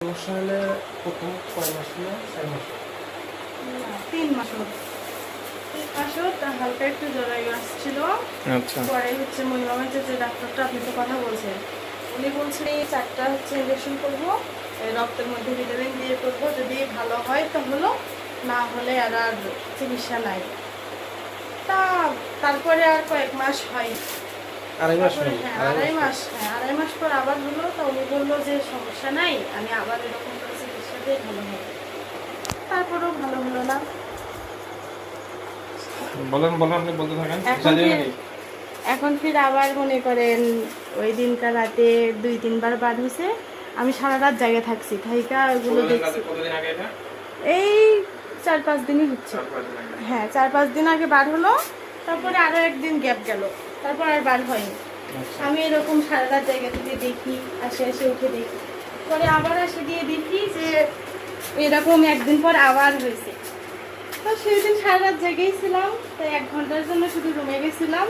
সমস্যা হলে প্রথম কয় মাস না চার মাস তিন মাস হালকা একটু জরায়ু আসছিল। আচ্ছা। পরে হচ্ছে মহিমামের যে ডাক্তারটা আপনি তো কথা বলছেন উনি বলছেন এই চারটা হচ্ছে ইঞ্জেকশন করব রক্তের মধ্যে ভিটামিন দিয়ে করব যদি ভালো হয় তো হলো না হলে আর আর চিকিৎসা নাই। তা তারপরে আর কয়েক মাস হয়। আড়াই মাস হ্যাঁ আড়াই মাস। হ্যাঁ আড়াই মাস পর আবার হলো তো উনি বলল যে সমস্যা নাই আমি আবার এরকম করে ভালো হবে। তারপরেও ভালো হলো না। বলেন বলেন আপনি বলতে থাকেন এখন ফির- আবার মনে করেন ওই দিনকার রাতে দুই তিনবার বার হয়েছে আমি সারা রাত জায়গায় থাকছি থাইকা ওগুলো দেখছি। কাছে- কতদিন আগে এটা? এই চার পাঁচ দিনই হচ্ছে। হ্যাঁ চার পাঁচ দিন আগে বার হলো তারপরে আরও একদিন গ্যাপ গেল। তারপর আর বার হয়নি। আচ্ছা। আমি এরকম সারা রাত জায়গা থেকে দেখি আসে আসে উঠে দেখি। পরে আবার আসে গিয়ে দেখি যে এরকম একদিন পর আবার হয়েছে। তো সেই দিন সারা রাত জেগেই ছিলাম তাই এক ঘণ্টার জন্য শুধু রুমে গেছিলাম।